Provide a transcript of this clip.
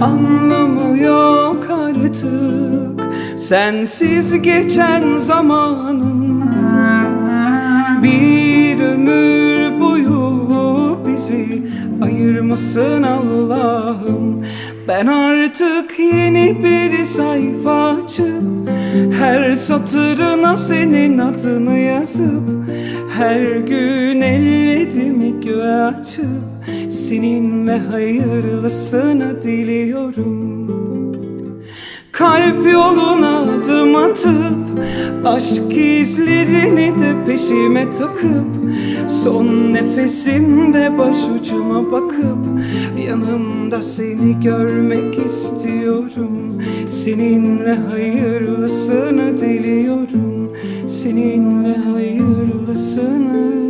Anlamı yok artık Sensiz geçen zamanın. Bir ömür boyu bizi ayırmasın Allah'ım. Ben artık yeni bir sayfa açıp Her satırına senin adını yazıp Her gün ellerimi göğe açıp Seninle hayırlısını diliyorum. Kalp yoluna adım atıp Aşk izlerini de peşime takıp Son nefesimde başucuma bakıp Yanımda seni görmek istiyorum. Seninle hayırlısını diliyorum. Seninle hayırlısını